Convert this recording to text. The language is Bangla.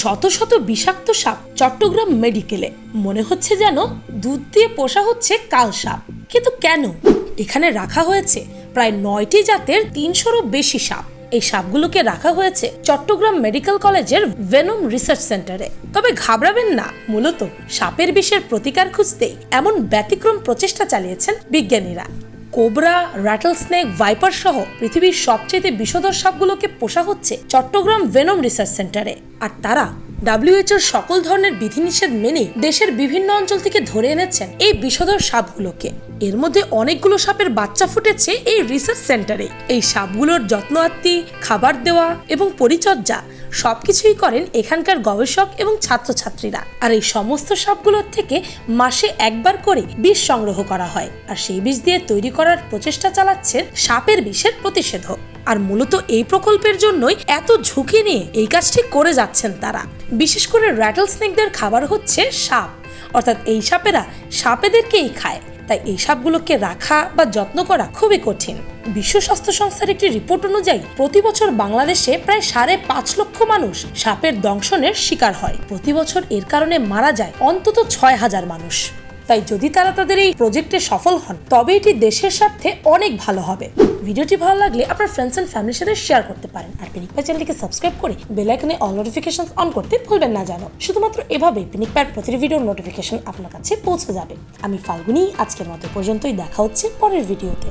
শত শত বিষাক্ত সাপ চট্টগ্রাম মেডিকেলে। মনে হচ্ছে যেন দুধ দিয়ে পোষা হচ্ছে কাল সাপ। কিন্তু কেন? এখানে রাখা হয়েছে প্রায় নয়টি জাতের তিনশোরও বেশি সাপ। এই সাপগুলোকে রাখা হয়েছে চট্টগ্রাম মেডিকেল কলেজের ভেনম রিসার্চ সেন্টারে। তবে ঘাবড়াবেন না, মূলত সাপের বিষের প্রতিকার খুঁজতেই এমন ব্যতিক্রম প্রচেষ্টা চালিয়েছেন বিজ্ঞানীরা। কোবরা র্যাটল স্নেক ভাইপার সহ পৃথিবীর সবচেয়ে বিষধর সাপগুলোকে পোষা হচ্ছে চট্টগ্রাম ভেনম রিসার্চ সেন্টারে। আর তারা ডাব্লিউএইচওর সকল ধরনের বিধিনিষেধ মেনে দেশের বিভিন্ন অঞ্চল থেকে ধরে এনেছেন এই বিষধর সাপগুলোকে। এর মধ্যে অনেকগুলো সাপের বাচ্চা ফুটেছে এই রিসার্চ সেন্টারে এই সাপগুলোর যত্ন আত্মি, খাবার দেওয়া এবং পরিচর্যা সবকিছুই করেন এখানকার গবেষক এবং ছাত্রছাত্রীরা। আর এই সমস্ত সাপগুলোর থেকে মাসে একবার করে বিষ সংগ্রহ করা হয়। আর সেই বিষ দিয়ে তৈরি করার প্রচেষ্টা চালাচ্ছেন সাপের বিষের প্রতিষেধক। আর মূলত এই প্রকল্পের জন্যই এত ঝুঁকি নিয়ে এই কাজটি করে যাচ্ছেন তারা। বিশেষ করে র্যাটল স্নেকদের খাবার হচ্ছে সাপ। অর্থাৎ এই সাপেরা সাপেদেরকেই খায়। তাই এই সাপগুলোকে রাখা বা যত্ন করা খুবই কঠিন। বিশ্ব স্বাস্থ্য সংস্থার একটি রিপোর্ট অনুযায়ী প্রতি বছর বাংলাদেশে প্রায় সাড়ে পাঁচ লক্ষ মানুষ সাপের দংশনের শিকার হয়। প্রতি বছর এর কারণে মারা যায় অন্তত ছয় হাজার মানুষ। তাই যদি তারা তাদের এই প্রজেক্টে সফল হন, তবে এটি দেশের স্বার্থে অনেক ভালো হবে। ভিডিওটি ভালো লাগলে আপনার ফ্রেন্ডস অ্যান্ড ফ্যামিলির সাথে শেয়ার করতে পারেন। আর পিনিক পাই চ্যানেলটিকে সাবস্ক্রাইব করে বেল আইকনে অল নোটিফিকেশন অন করতে ভুলবেন না জানো। শুধুমাত্র এভাবে পিনিক প্রতিটি ভিডিওর নোটিফিকেশন আপনার কাছে পৌঁছে যাবে। আমি ফাল্গুনি, আজকের মতো পর্যন্তই, দেখা হচ্ছে পরের ভিডিওতে